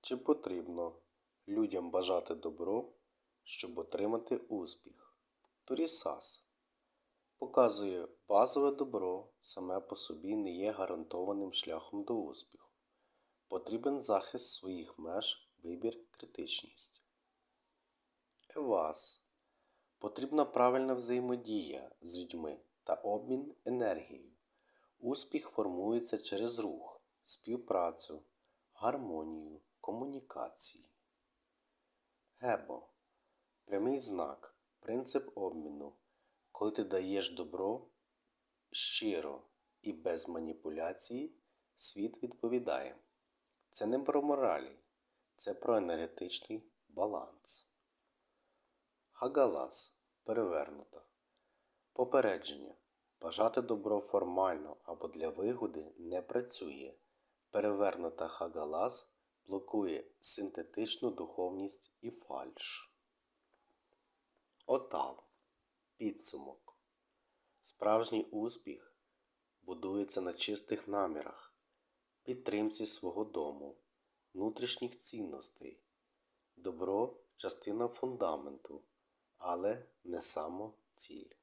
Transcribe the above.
Чи потрібно людям бажати добро, щоб отримати успіх? Торісас показує базове добро саме по собі не є гарантованим шляхом до успіху. Потрібен захист своїх меж, вибір, критичність. Евас потрібна правильна взаємодія з людьми та обмін енергією. Успіх формується через рух, співпрацю, гармонію, комунікації. Гебо прямий знак, принцип обміну. Коли ти даєш добро щиро і без маніпуляцій, світ відповідає. Це не про моралі, це про енергетичний баланс. Хагалас перевернута. Попередження. Бажати добро формально або для вигоди не працює. Перевернута хагалас блокує синтетичну духовність і фальш. Отал. Підсумок. Справжній успіх будується на чистих намірах, підтримці свого дому, внутрішніх цінностей. Добро частина фундаменту, але не само ціль.